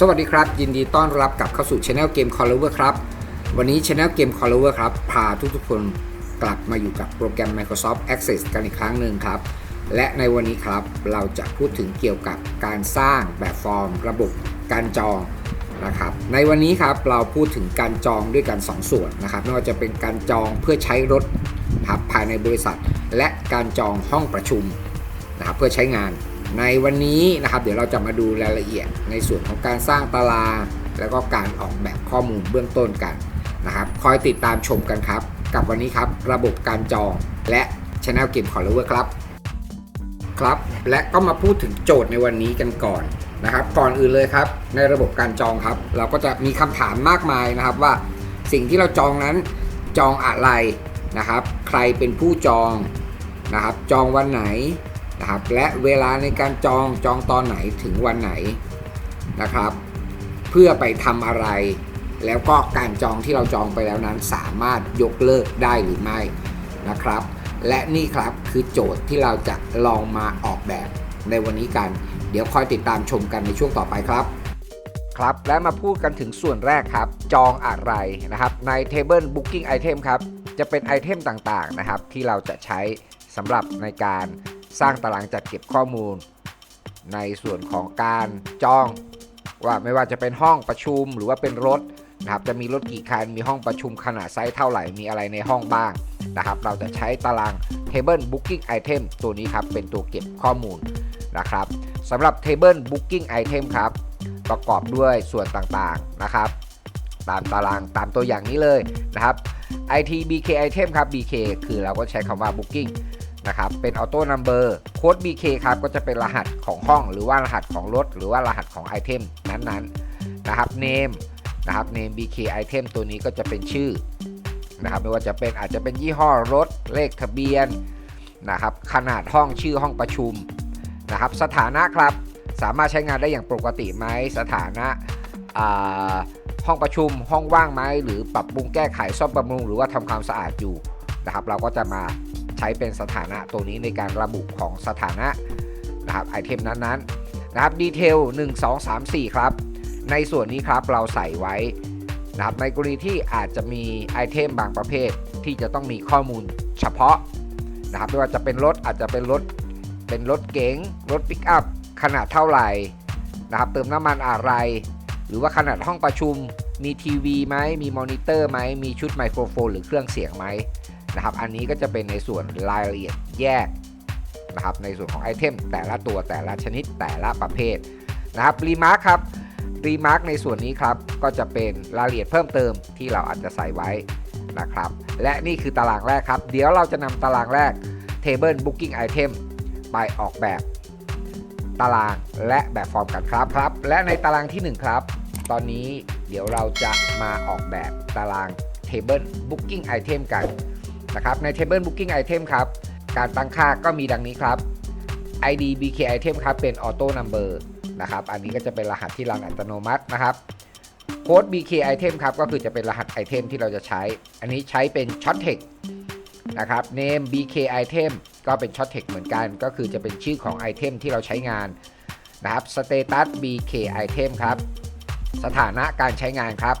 สวัสดีครับ ยินดีต้อนรับกลับเข้าสู่ Channel Game c o l l o v e r ครับ วันนี้ Channel Game c o l l o v e r ครับ พาทุกๆคนกลับมาอยู่กับโปรแกรม Microsoft Access กันอีกครั้งหนึ่งครับ และในวันนี้ครับเราจะพูดถึงเกี่ยวกับการสร้างแบบฟอร์ม ระบบการจองนะครับในวันนี้ครับเราพูดถึงการจองด้วยกัน 2 ส่วนนะครับไม่ว่าจะเป็นการจองเพื่อใช้รถครับภายในบริษัท และการจองห้องประชุมนะครับเพื่อใช้งาน ในวันนี้นะครับ เดี๋ยวเราจะมาดูรายละเอียดในส่วนของการสร้างตาราง แล้วก็การออกแบบข้อมูลเบื้องต้นกันนะครับ คอยติดตามชมกันครับ กับวันนี้ครับ ระบบการจองและ Channel Game c o l l o v e r ครับ ครับ และก็มาพูดถึงโจทย์ในวันนี้กันก่อนนะครับ ก่อนอื่นเลยครับ ในระบบการจองครับ เราก็จะมีคำถามมากมายนะครับว่าสิ่งที่เราจองนั้นจองอะไรนะครับ ใครเป็นผู้จองนะครับ จองวันไหน นะครับและเวลาในการจองจองตอนไหนถึงวันไหนนะครับ เพื่อไปทำอะไร แล้วก็การจองที่เราจองไปแล้วนั้นสามารถยกเลิกได้หรือไม่นะครับ และนี่ครับคือโจทย์ที่เราจะลองมาออกแบบในวันนี้กัน เดี๋ยวคอยติดตามชมกันในช่วงต่อไปครับครับและมาพูดกันถึงส่วนแรกครับ จองอะไรนะครับ ใน Table Booking Item ครับ จะเป็นไอเทมต่างๆนะครับ ที่เราจะใช้สำหรับในการ สร้างตารางจัดเก็บข้อมูล ในส่วนของการจอง ว่าไม่ว่าจะเป็นห้องประชุมหรือว่าเป็นรถนะครับจะมีรถกี่คันมีห้องประชุมขนาดไซส์เท่าไหร่มีอะไรในห้องบ้างนะครับ เราจะใช้ตาราง Table Booking Item ตัวนี้ครับ เป็นตัวเก็บข้อมูลนะครับสำหรับ Table Booking Item ครับ ประกอบด้วยส่วนต่างๆนะครับ ตามตารางตามตัวอย่างนี้เลยนะครับ IT BK Item ครับ BK คือเราก็ใช้คำว่า Booking นะครับ เป็น Auto Number โค้ด BK ครับก็จะเป็นรหัสของห้อง หรือว่ารหัสของรถ หรือว่ารหัสของไอเทมนั้นๆนะครับ Name นะครับ Name BK Item ตัวนี้ก็จะเป็นชื่อนะครับไม่ว่าจะเป็นอาจจะเป็นยี่ห้อรถเลขทะเบียนนะครับขนาดห้องชื่อห้องประชุมนะครับสถานะครับสามารถใช้งานได้อย่างปกติไหมสถานะห้องประชุมห้องว่างไหมหรือปรับปรุงแก้ไขซ่อมบำรุงหรือว่าทำความสะอาดอยู่นะครับ เราก็จะมา ใช้เป็นสถานะตัวนี้ในการระบุของสถานะนะครับไอเทมนั้นๆนะครับดีเทล1 2 3 4 ครับ ในส่วนนี้ครับเราใส่ไว้นะครับในกรณีที่อาจจะมีไอเทมบางประเภทที่จะต้องมีข้อมูลเฉพาะนะครับไม่ว่าจะเป็นรถอาจจะเป็นรถเป็นรถเก๋งรถปิกอัพขนาดเท่าไหร่นะครับเติมน้ำมันอะไร หรือว่าขนาดห้องประชุมมีทีวีไหมมีมอนิเตอร์ไหมมีชุดไมโครโฟน หรือเครื่องเสียงไหม นะครับ อันนี้ก็จะเป็นในส่วนรายละเอียดแยกนะครับในส่วนของไอเทมแต่ละตัวแต่ละชนิดแต่ละประเภทนะครับรีมาร์คครับรีมาร์คในส่วนนี้ครับก็จะเป็นรายละเอียดเพิ่มเติมที่เราอาจจะใส่ไว้นะครับ และนี่คือตารางแรกครับ เดี๋ยวเราจะนำตารางแรก Table Booking Item ไปออกแบบตารางและแบบฟอร์มกันครับครับ และในตารางที่ 1 ครับ ตอนนี้เดี๋ยวเราจะมาออกแบบตาราง Table Booking Item กัน นะครับใน Table Booking Item ครับการตั้งค่าก็มีดังนี้ครับ ID BK Item ครับเป็น Auto Number นะครับอันนี้ก็จะเป็นรหัสที่รันอัตโนมัตินะครับโค้ด BK Item ครับก็คือจะเป็นรหัสไอเทมที่เราจะใช้ อันนี้ใช้เป็น Short Text นะครับ Name BK Item ก็เป็น Short Text เหมือนกัน ก็คือจะเป็นชื่อของไอเทมที่เราใช้งานนะครับ Status BK Item ครับสถานะการใช้งานครับ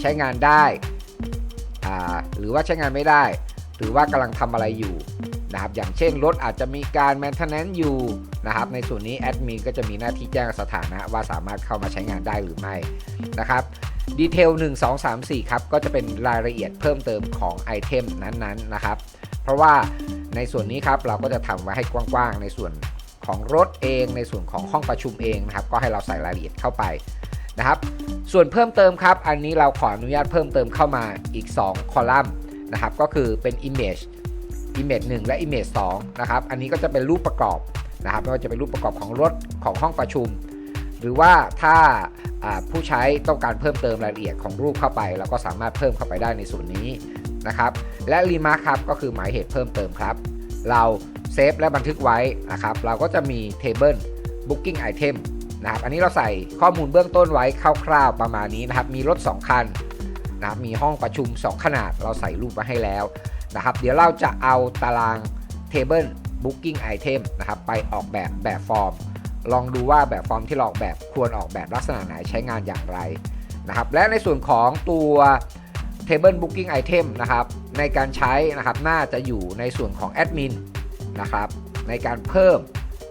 ใช้งานได้หรือว่าใช้งานไม่ได้ หรือว่ากำลังทำอะไรอยู่นะครับอย่างเช่นรถอาจจะมีการ maintenance อยู่นะครับในส่วนนี้แอดมินก็จะมีหน้าที่แจ้งสถานะว่าสามารถเข้ามาใช้งานได้หรือไม่นะครับดีเทล 1 2 3 4 ครับ ก็จะเป็นรายละเอียดเพิ่มเติมของไอเทมนั้นๆนะครับ เพราะว่าในส่วนนี้ครับเราก็จะทำไว้ให้กว้างๆ ในส่วนของรถเอง ในส่วนของห้องประชุมเองนะครับ ก็ให้เราใส่รายละเอียดเข้าไปนะครับ ส่วนเพิ่มเติมครับ อันนี้เราขออนุญาตเพิ่มเติมเข้ามาอีก 2 คอลัมน์ นะครับ ก็คือเป็น image image 1 และ image 2นะครับ อันนี้ก็จะเป็นรูปประกอบนะครับไม่ว่าจะเป็นรูปประกอบของรถของห้องประชุม หรือว่าถ้าผู้ใช้ต้องการเพิ่มเติมรายละเอียดของรูปเข้าไปเราก็สามารถเพิ่มเข้าไปได้ในส่วนนี้นะครับ และรีมาร์คครับก็คือหมายเหตุเพิ่มเติมครับ เราเซฟและบันทึกไว้นะครับ เราก็จะมี Table Booking Item นะครับ อันนี้เราใส่ข้อมูลเบื้องต้นไว้คร่าวๆประมาณนี้นะครับ มีรถ 2 คัน นะครับมีห้องประชุม 2 ขนาดเราใส่รูปมาให้แล้วนะครับ เดี๋ยวเราจะเอาตาราง Table Booking Item นะครับไปออกแบบแบบฟอร์ม ลองดูว่าแบบฟอร์มที่เราออกแบบควรออกแบบลักษณะไหนใช้งานอย่างไรนะครับและในส่วนของตัว Table Booking Item นะครับในการใช้นะครับน่าจะอยู่ในส่วนของแอดมินนะครับในการเพิ่ม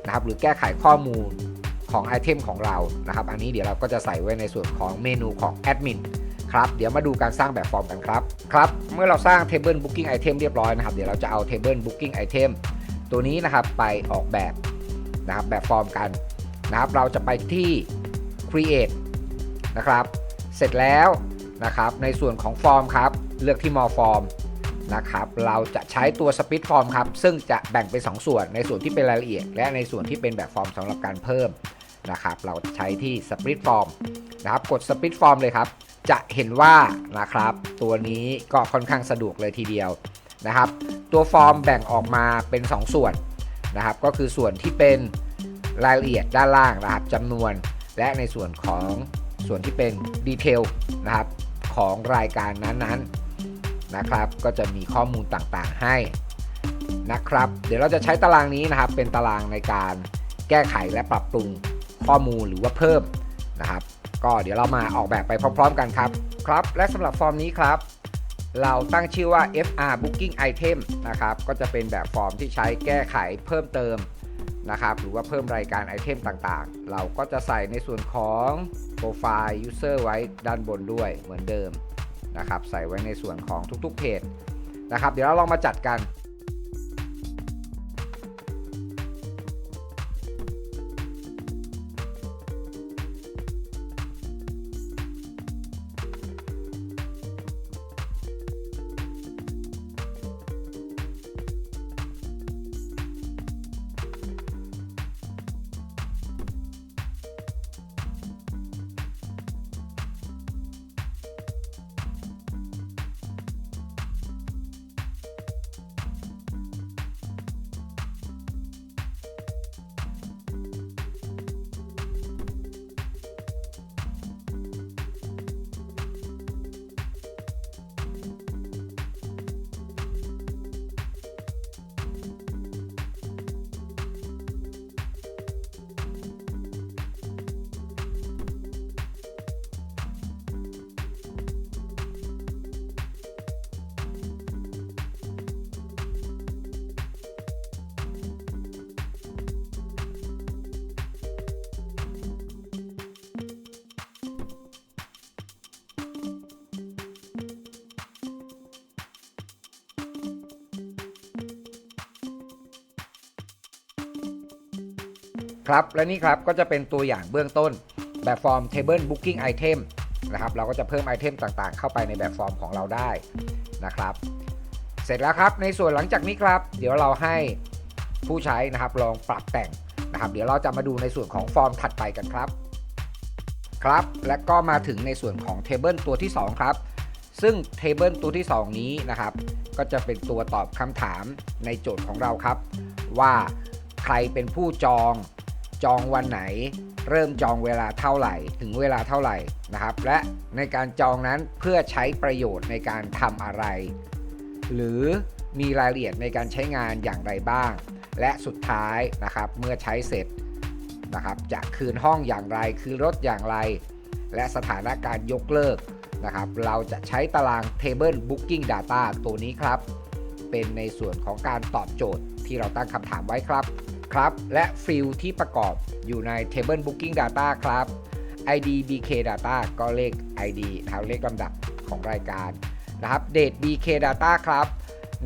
นะครับหรือแก้ไขข้อมูลของไอเทมของเรานะครับ อันนี้เดี๋ยวเราก็จะใส่ไว้ในส่วนของเมนูของแอดมิน ครับเดี๋ยวมาดูการสร้างแบบฟอร์มกันครับครับเมื่อเราสร้าง Table Booking Item เรียบร้อยนะครับเดี๋ยวเราจะเอา Table Booking Item ตัวนี้นะครับไปออกแบบนะครับแบบฟอร์มกันนะครับเราจะไปที่ Create นะครับ เสร็จแล้วนะครับในส่วนของฟอร์มครับ เลือกที่ More Form นะครับเราจะใช้ตัว Split Form ครับ ซึ่งจะแบ่งเป็น 2 ส่วน ในส่วนที่เป็นรายละเอียด และในส่วนที่เป็นแบบฟอร์มสำหรับการเพิ่มนะครับ เราใช้ที่ Split Form นะครับ กด Split Form เลยครับ จะเห็นว่านะครับ ตัวนี้ก็ค่อนข้างสะดวกเลยทีเดียวนะครับ ตัวฟอร์มแบ่งออกมาเป็น 2 ส่วนนะครับ ก็คือส่วนที่เป็นรายละเอียดด้านล่างนะครับจำนวน และในส่วนของส่วนที่เป็นดีเทลนะครับของรายการนั้นๆนะครับ ก็จะมีข้อมูลต่างๆให้นะครับ เดี๋ยวเราจะใช้ตารางนี้นะครับ เป็นตารางในการแก้ไขและปรับปรุงข้อมูลหรือว่าเพิ่มนะครับ ก็เดี๋ยวเรามาออกแบบไปพร้อม ๆ กันครับ ครับ และสำหรับฟอร์มนี้ครับ เราตั้งชื่อว่า FR Booking Item นะครับ ก็จะเป็นแบบฟอร์มที่ใช้แก้ไขเพิ่มเติมนะครับ หรือว่าเพิ่มรายการไอเทมต่างๆ เราก็จะใส่ในส่วนของโปรไฟล์ User ไว้ด้านบนด้วยเหมือนเดิมนะครับ ใส่ไว้ในส่วนของทุกๆเพจนะครับ เดี๋ยวเราลองมาจัดกัน ครับ และนี่ครับก็จะเป็นตัวอย่างเบื้องต้นแบบฟอร์ม Table Booking Item นะครับ เราก็จะเพิ่มไอเทมต่างๆ เข้าไปในแบบฟอร์มของเราได้นะครับ เสร็จแล้วครับ ในส่วนหลังจากนี้ครับ เดี๋ยวเราให้ผู้ใช้นะครับลองปรับแต่งนะครับ เดี๋ยวเราจะมาดูในส่วนของฟอร์มถัดไปกันครับ ครับ และก็มาถึงในส่วนของ Table ตัวที่ 2 ครับ ซึ่ง Table ตัวที่ 2 นี้นะครับ ก็จะเป็นตัวตอบคำถามในโจทย์ของเราครับ ว่าใครเป็นผู้จอง จองวันไหน เริ่มจองเวลาเท่าไหร่ ถึงเวลาเท่าไหร่นะครับ และในการจองนั้นเพื่อใช้ประโยชน์ในการทำอะไร หรือมีรายละเอียดในการใช้งานอย่างไรบ้าง และสุดท้ายนะครับเมื่อใช้เสร็จนะครับจะคืนห้องอย่างไรคือรถอย่างไร และสถานการณ์ยกเลิกนะครับเราจะใช้ตาราง Table Booking Data ตัวนี้ครับ เป็นในส่วนของการตอบโจทย์ที่เราตั้งคำถามไว้ครับ ครับ และฟิลด์ที่ประกอบอยู่ใน Table Booking Data ครับ ID BK Data ก็เลข ID นะครับเลขลำดับของรายการนะครับ Date BK Data ครับ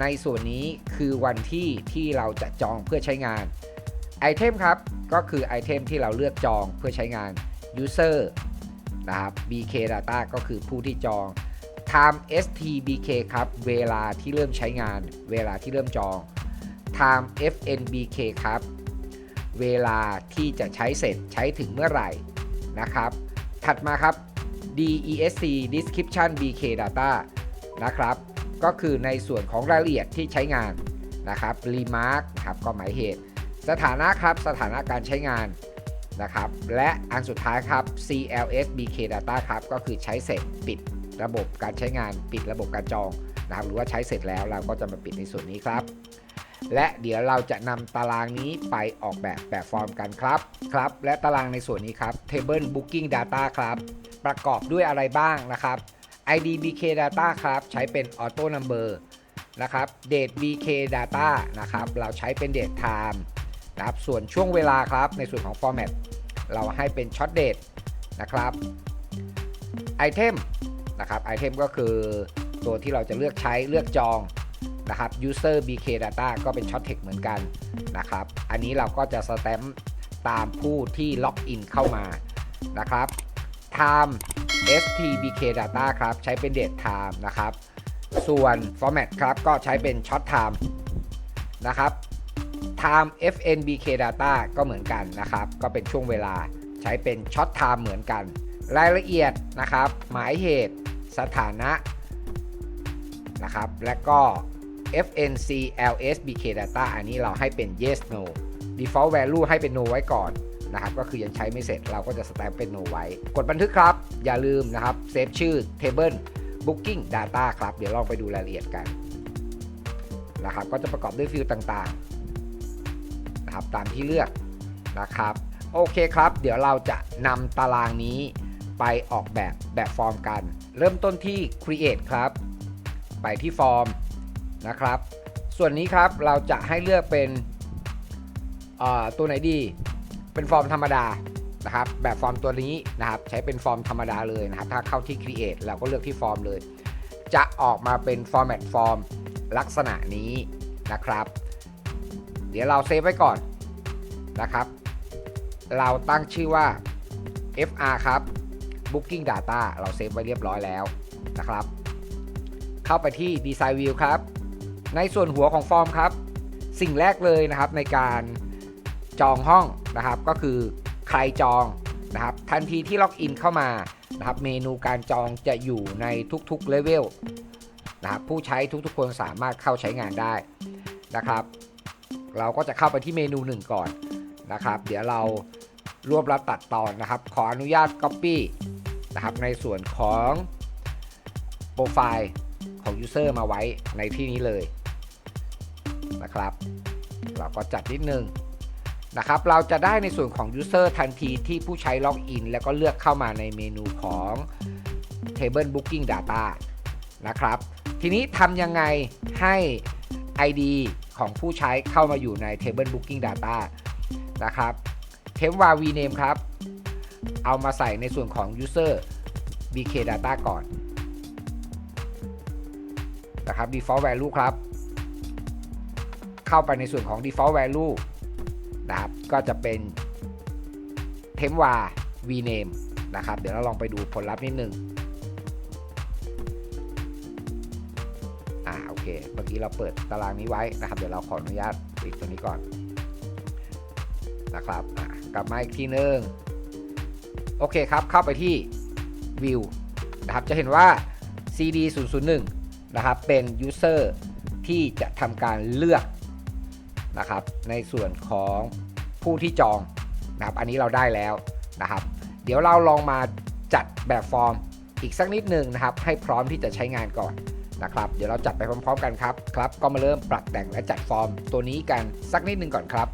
ในส่วนนี้คือวันที่ที่เราจะจองเพื่อใช้งานไอเทมครับ ก็คือไอเทมที่เราเลือกจองเพื่อใช้งาน User นะครับ BK Data ก็คือผู้ที่จอง Time STBK ครับ เวลาที่เริ่มใช้งาน เวลาที่เริ่มจอง Time FNBK ครับ เวลาที่จะใช้เสร็จใช้ถึงเมื่อไหร่นะครับ ถัดมาครับ DESC Description BK Data นะครับ ก็คือในส่วนของรายละเอียดที่ใช้งานนะครับ Remark นะครับก็หมายเหตุ สถานะครับ สถานะการใช้งานนะครับ และอันสุดท้ายครับ CLS BK Data ครับ ก็คือใช้เสร็จปิดระบบการใช้งาน ปิดระบบการจองนะครับ หรือว่าใช้เสร็จแล้วเราก็จะมาปิดในส่วนนี้ครับ และเดี๋ยวเราจะนำตารางนี้ไปออกแบบแบบฟอร์มกันครับครับ และตารางในส่วนนี้ครับ Table Booking Data ครับ ประกอบด้วยอะไรบ้างนะครับ ID BK Data ครับ ใช้เป็น Auto Number นะครับ Date BK Data นะครับ เราใช้เป็น Date Time นะครับส่วนช่วงเวลาครับในส่วนของ Format เราให้เป็น Short Date นะครับ Item นะครับ Item ก็คือตัวที่เราจะเลือกใช้เลือกจอง นะครับ User BK Data ก็เป็น Short Text เหมือนกันนะครับ อันนี้เราก็จะสแตมป์ตามผู้ที่ล็อกอินเข้ามานะครับ Time STBK Data ครับ ใช้เป็น Date Time นะครับ ส่วน Format ครับ ก็ใช้เป็น Short Time นะครับ Time FNBK Data ก็เหมือนกันนะครับ ก็เป็นช่วงเวลาใช้เป็น Short Time เหมือนกัน รายละเอียดนะครับ หมายเหตุสถานะนะครับ และก็ FNCLSBK Data อันนี้เราให้เป็น yes no default value ให้เป็น no ไว้ก่อนนะครับก็คือยังใช้ไม่เสร็จเราก็จะสแตมป์เป็น no ไว้ กดบันทึกครับ อย่าลืมนะครับเซฟชื่อ table booking data ครับ เดี๋ยวลองไปดูรายละเอียดกันนะครับก็จะประกอบด้วยฟิลด์ต่างๆนะครับตามที่เลือกนะครับโอเคครับ เดี๋ยวเราจะนำตารางนี้ไปออกแบบแบบฟอร์มกัน เริ่มต้นที่ create ครับ ไปที่ฟอร์ม นะครับ ส่วนนี้ครับเราจะให้เลือกเป็นตัวไหนดี เป็นฟอร์มธรรมดานะครับ แบบฟอร์มตัวนี้นะครับ ใช้เป็นฟอร์มธรรมดาเลยนะครับ ถ้าเข้าที่ create เราก็เลือกที่ฟอร์มเลย จะออกมาเป็น format form ลักษณะนี้นะครับ เดี๋ยวเราเซฟไว้ก่อนนะครับ เราตั้งชื่อว่า FR ครับ Booking Data เราเซฟไว้เรียบร้อยแล้วนะครับ เข้าไปที่ Design View ครับ ในส่วนหัวของฟอร์มครับ สิ่งแรกเลยนะครับในการจองห้องนะครับ ก็คือใครจองนะครับ ทันทีที่ล็อกอินเข้ามานะครับ เมนูการจองจะอยู่ในทุกๆเลเวลนะครับผู้ใช้ทุกๆคนสามารถเข้าใช้งานได้นะครับ เราก็จะเข้าไปที่เมนูหนึ่งก่อนนะครับ เดี๋ยวเรารวบรัดตัดตอนนะครับ ขออนุญาต Copy นะครับในส่วนของโปรไฟล์ของ User มาไว้ในที่นี้เลย นะครับ เราก็จัดนิดนึงนะครับ เราจะได้ในส่วนของ User ทันทีที่ผู้ใช้ล็อกอิน แล้วก็เลือกเข้ามาในเมนูของ Table Booking Data นะครับ ทีนี้ทำยังไงให้ ID ของผู้ใช้เข้ามาอยู่ใน Table Booking Data นะครับ t e m p w a vname ครับ เอามาใส่ในส่วนของ user bk data ก่อนนะครับ default value ครับ เข้าไปในส่วนของ default value นะครับ ก็จะเป็น t e m p w a vname นะครับ เดี๋ยวเราลองไปดูผลลัพธ์นิดนึง อ่า โอเค เมื่อกี้เราเปิดตารางนี้ไว้นะครับ เดี๋ยวเราขออนุญาตปิดตัวนี้ก่อน นะครับ กลับมาอีกทีนึง โอเคครับ เข้าไปที่ View นะครับ จะเห็นว่า CD 0 0 1นะครับ เป็น User ที่จะทำการเลือก นะครับ ในส่วนของผู้ที่จองนะครับ อันนี้เราได้แล้วนะครับ เดี๋ยวเราลองมาจัดแบบฟอร์มอีกสักนิดหนึ่งนะครับ ให้พร้อมที่จะใช้งานก่อนนะครับ เดี๋ยวเราจัดไปพร้อม ๆ กันครับ ครับ ก็มาเริ่มปรับแต่งและจัดฟอร์มตัวนี้กันสักนิดหนึ่งก่อนครับ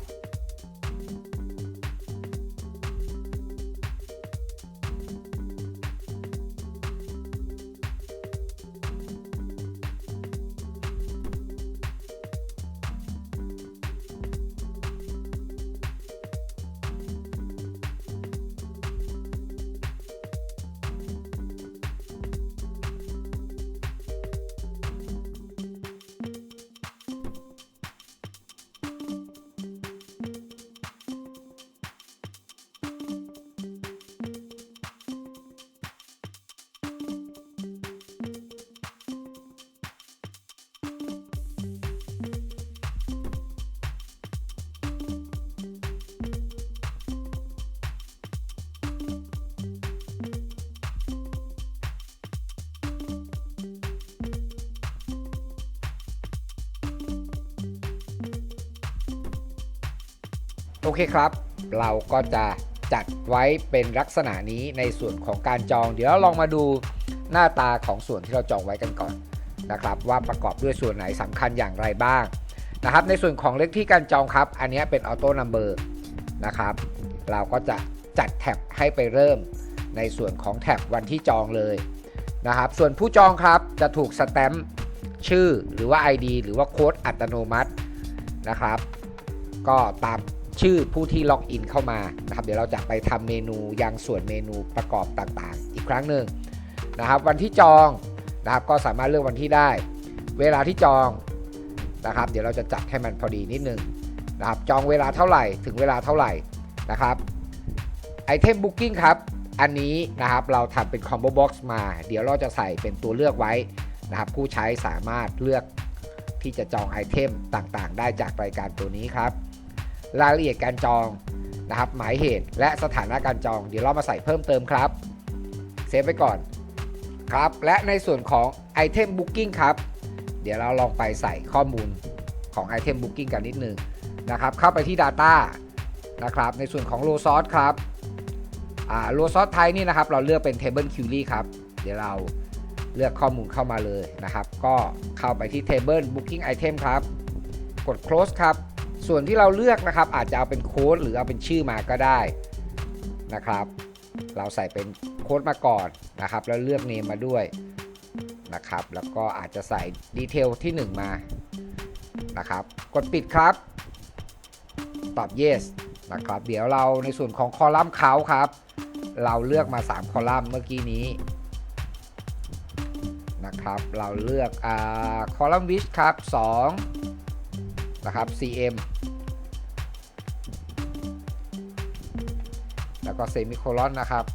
โอเคครับ เราก็จะจัดไว้เป็นลักษณะนี้ในส่วนของการจอง เดี๋ยวเราลองมาดูหน้าตาของส่วนที่เราจองไว้กันก่อนนะครับว่าประกอบด้วยส่วนไหนสำคัญอย่างไรบ้างนะครับ ในส่วนของเลขที่การจองครับ อันนี้เป็นออโต้นัมเบอร์นะครับ เราก็จะจัดแท็บให้ไปเริ่มในส่วนของแท็บวันที่จองเลยนะครับ ส่วนผู้จองครับจะถูกสแตมป์ชื่อหรือว่า ID หรือว่าโค้ดอัตโนมัตินะครับ ก็ตาม ชื่อผู้ที่ล็อกอินเข้ามานะครับเดี๋ยวเราจะไปทำเมนูยังส่วนเมนูประกอบต่างๆ อีกครั้งหนึ่งนะครับวันที่จองนะครับก็สามารถเลือกวันที่ได้ เวลาที่จองนะครับ เดี๋ยวเราจะจัดให้มันพอดีนิดนึงนะครับจองเวลาเท่าไหร่ถึงเวลาเท่าไหร่นะครับไอเทมบุ๊กิ้งครับอันนี้นะครับเราทำเป็นคอมโบบ็อกซ์มา เดี๋ยวเราจะใส่เป็นตัวเลือกไว้นะครับผู้ใช้สามารถเลือกที่จะจองไอเทมต่างๆ ได้จากรายการตัวนี้ครับ รายละเอียดการจองนะครับหมายเหตุและสถานะการจอง เดี๋ยวเรามาใส่เพิ่มเติมครับเซฟไว้ก่อนครับและในส่วนของไอเทมบุ๊กิ้งครับ เดี๋ยวเราลองไปใส่ข้อมูลของไอเทมบุ๊กิ้งกันนิดนึงนะครับเข้าไปที่ Data นะครับในส่วนของ Low Source ครับอ่า Low Source ไทยนี่นะครับเราเลือกเป็น Table Query ครับ เดี๋ยวเราเลือกข้อมูลเข้ามาเลยนะครับ ก็เข้าไปที่ Table Booking Item ครับ กด close ครับ ส่วนที่เราเลือกนะครับ อาจจะเอาเป็นโค้ดหรือเอาเป็นชื่อมาก็ได้นะครับ เราใส่เป็นโค้ดมาก่อนนะครับ แล้วเลือกเนมมาด้วยนะครับ แล้วก็อาจจะใส่ดีเทลที่ 1 มานะครับ กดปิดครับ ตอบ yes นะครับ เดี๋ยวเราในส่วนของคอลัมน์เขาครับ เราเลือกมา 3 คอลัมน์เมื่อกี้นี้นะครับ เราเลือกอ่าคอลัมน์วิชครับ 2 นะครับ cm แล้วก็เซมิโคลอนนะครับ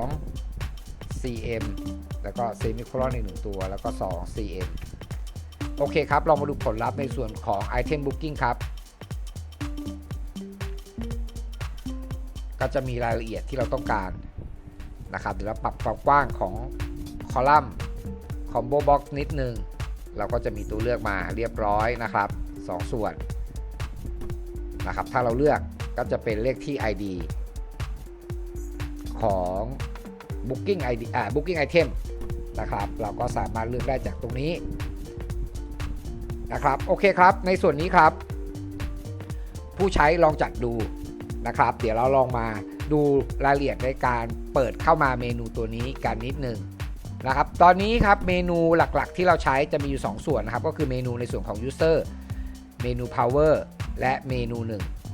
2 cm แล้วก็เซมิโคลอนอีกหนึ่งตัว แล้วก็ 2 cm โอเคครับ เรามาดูผลลัพธ์ในส่วนของ Item Booking ครับ ก็จะมีรายละเอียดที่เราต้องการนะครับ เดี๋ยวเราปรับความกว้างของคอลัมน์ Combo Box นิดนึง เราก็จะมีตัวเลือกมาเรียบร้อยนะครับ 2 ส่วนนะครับ ถ้าเราเลือกก็จะเป็นเลขที่ ID ของ Booking ID อ่า Booking Item นะครับ เราก็สามารถเลือกได้จากตรงนี้นะครับ โอเคครับ ในส่วนนี้ครับ ผู้ใช้ลองจัดดูนะครับ เดี๋ยวเราลองมาดูรายละเอียดในการเปิดเข้ามาเมนูตัวนี้กันนิดหนึ่ง นะครับ ตอนนี้ครับเมนูหลักๆ ที่เราใช้จะมีอยู่ 2 ส่วนนะครับ ก็คือเมนูในส่วนของ User เมนู Power และเมนู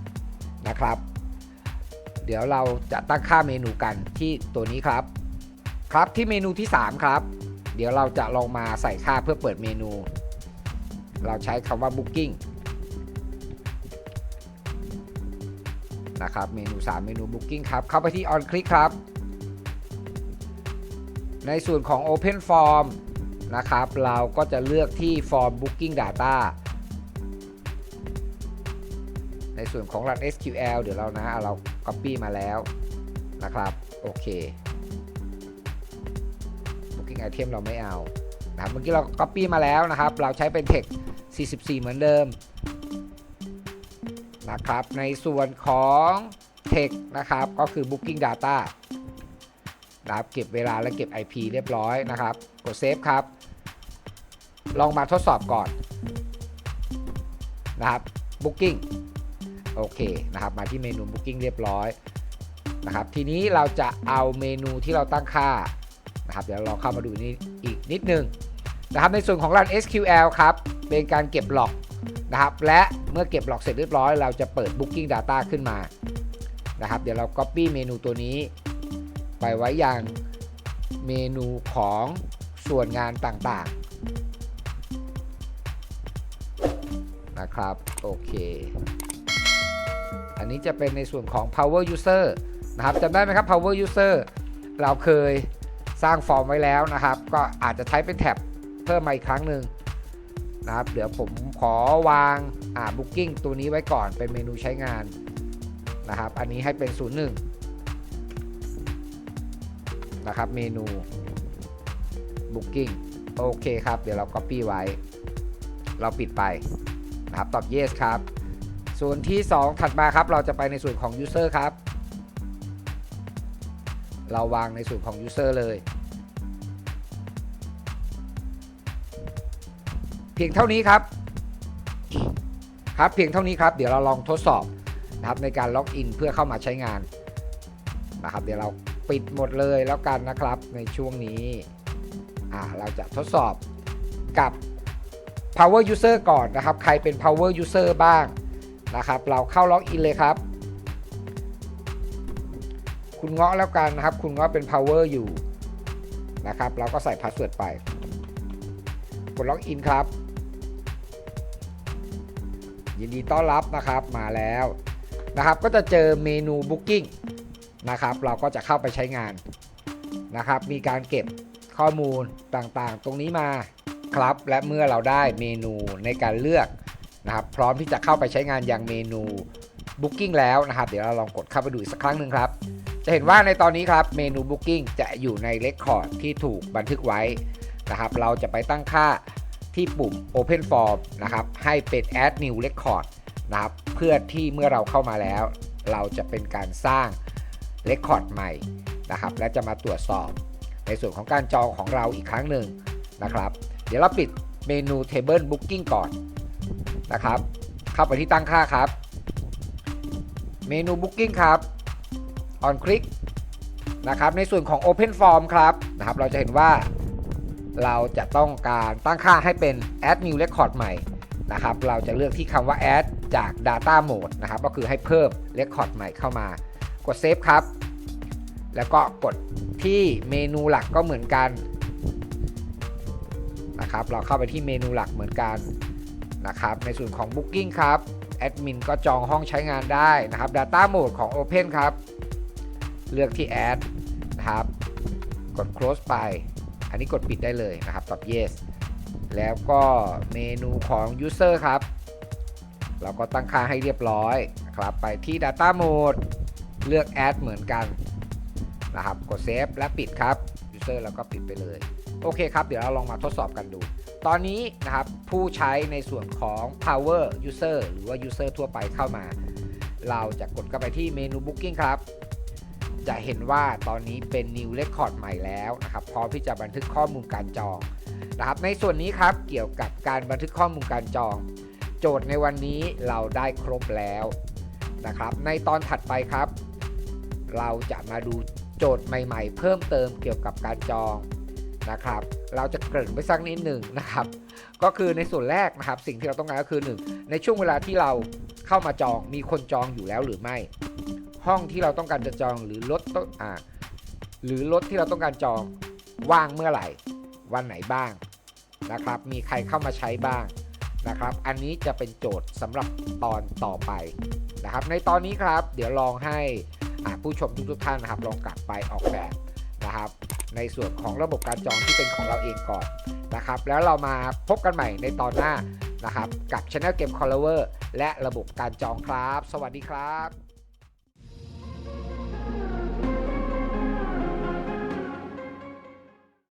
1 นะครับ เดี๋ยวเราจะตั้งค่าเมนูกันที่ตัวนี้ครับ ครับที่เมนูที่ 3 ครับ เดี๋ยวเราจะลองมาใส่ค่าเพื่อเปิดเมนู เราใช้คำว่า booking นะครับ เมนู 3 เมนู booking ครับ เข้าไปที่ on click ครับ ในส่วนของ open form นะครับ เราก็จะเลือกที่ form booking data ในส่วนของ run SQL เดี๋ยวเรานะ เรา copy มาแล้วนะครับ โอเค booking item เราไม่เอานะครับเมื่อกี้เรา copy มาแล้วนะครับ เราใช้เป็น text 44 เหมือนเดิมนะครับ ในส่วนของ text นะครับ ก็คือ booking data นะครับเก็บเวลาและเก็บ IP เรียบร้อยนะครับ กด save ครับ ลองมาทดสอบก่อนนะครับ booking โอเคนะครับ มาที่เมนู booking เรียบร้อยนะครับ ทีนี้เราจะเอาเมนูที่เราตั้งค่านะครับ เดี๋ยวเราเข้ามาดูนี่อีกนิดนึงนะครับ ในส่วนของ run SQL ครับ เป็นการเก็บหลอกนะครับ และเมื่อเก็บหลอกเสร็จเรียบร้อย เราจะเปิด booking data ขึ้นมานะครับ เดี๋ยวเรา copy เมนูตัวนี้ ไปไว้อย่างเมนูของส่วนงานต่างๆ นะครับ โอเค อันนี้จะเป็นในส่วนของ power user นะครับจำได้ไหมครับ power user เราเคยสร้างฟอร์มไว้แล้วนะครับ ก็อาจจะใช้เป็นแท็บเพิ่มมาอีกครั้งหนึ่งนะครับ เดี๋ยวผมขอวางอ่า booking ตัวนี้ไว้ก่อนเป็นเมนูใช้งานนะครับ อันนี้ให้เป็น 01 นะครับเมนู booking โอเคครับ เดี๋ยวเรา copy ไว้ เราปิดไปนะครับตอบ yes ครับ ส่วนที่ 2 ถัดมาครับเราจะไปในส่วนของ user ครับ เราวางในส่วนของ user เลย เพียงเท่านี้ครับครับเพียงเท่านี้ครับ เดี๋ยวเราลองทดสอบนะครับในการล็อกอินเพื่อเข้ามาใช้งานนะครับเดี๋ยวเรา ปิดหมดเลยแล้วกันนะครับในช่วงนี้อ่าเราจะทดสอบกับ power user ก่อนนะครับ ใครเป็น power user บ้างนะครับ เราเข้าล็อกอินเลยครับ คุณเงาะแล้วกันนะครับ คุณเงาะเป็น power อยู่นะครับ เราก็ใส่ password ไป กดล็อกอินครับ ยินดีต้อนรับนะครับมาแล้วนะครับ ก็จะเจอเมนู Booking นะครับ เราก็จะเข้าไปใช้งานนะครับ มีการเก็บข้อมูลต่างๆ ตรงนี้มาครับ และเมื่อเราได้เมนูในการเลือกนะครับ พร้อมที่จะเข้าไปใช้งานอย่างเมนู Booking แล้วนะครับ เดี๋ยวเราลองกดเข้าไปดูอีกสักครั้งหนึ่งครับ จะเห็นว่าในตอนนี้ครับเมนู Booking จะอยู่ใน Record ที่ถูกบันทึกไว้นะครับ เราจะไปตั้งค่าที่ปุ่ม Open Form นะครับ ให้เป็น Add New Record นะครับ เพื่อที่เมื่อเราเข้ามาแล้ว เราจะเป็นการสร้าง Record ใหม่นะครับ และจะมาตรวจสอบในส่วนของการจองของเราอีกครั้งหนึ่งนะครับ เดี๋ยวเราปิดเมนู Table Booking ก่อนนะครับ เข้าไปที่ตั้งค่าครับ เมนู Booking ครับ on click นะครับ ในส่วนของ Open Form ครับนะครับ เราจะเห็นว่าเราจะต้องการตั้งค่าให้เป็น add new record ใหม่นะครับ เราจะเลือกที่คำว่า add จาก data mode นะครับ ก็คือให้เพิ่ม record ใหม่เข้ามากด save ครับ แล้วก็กดที่เมนูหลักก็เหมือนกันนะครับ เราเข้าไปที่เมนูหลักเหมือนกันนะครับ ในส่วนของ booking ครับแอดมินก็จองห้องใช้งานได้นะครับ data mode ของ open ครับ เลือกที่ add นะครับ กด close ไป อันนี้กดปิดได้เลยนะครับตอบ yes แล้วก็เมนูของ user ครับ เราก็ตั้งค่าให้เรียบร้อยนะครับ ไปที่ data mode เลือก add เหมือนกัน นะครับ กด save และปิดครับ user แล้วก็ปิดไปเลย โอเคครับ เดี๋ยวเราลองมาทดสอบกันดู ตอนนี้นะครับผู้ใช้ในส่วนของ power user หรือว่า user ทั่วไปเข้ามา เราจะกดเข้าไปที่เมนู booking ครับ จะเห็นว่าตอนนี้เป็น new record ใหม่แล้วนะครับ พร้อมที่จะบันทึกข้อมูลการจองนะครับในส่วนนี้ครับเกี่ยวกับการบันทึกข้อมูลการจอง โจทย์ในวันนี้เราได้ครบแล้วนะครับ ในตอนถัดไปครับ เราจะมาดู โจทย์ใหม่ๆ เพิ่มเติมเกี่ยวกับการจองนะครับ เราจะเกริ่นไปสักนิดหนึ่งนะครับ ก็คือในส่วนแรกนะครับ สิ่งที่เราต้องการก็คือ 1 ในช่วงเวลาที่เราเข้ามาจองมีคนจองอยู่แล้วหรือไม่ ห้องที่เราต้องการจะจองหรือรถต้องอ่าหรือรถที่เราต้องการจองว่างเมื่อไหร่ วันไหนบ้างนะครับ มีใครเข้ามาใช้บ้างนะครับ อันนี้จะเป็นโจทย์สำหรับตอนต่อไปนะครับ ในตอนนี้ครับ เดี๋ยวลองให้ ผู้ชมทุกๆท่านนะครับลองกลับไปออกแบบนะครับ ในส่วนของระบบการจองที่เป็นของเราเองก่อนนะครับ แล้วเรามาพบกันใหม่ในตอนหน้านะครับ กับ Channel Game Color และระบบการจองครับ สวัสดีครับ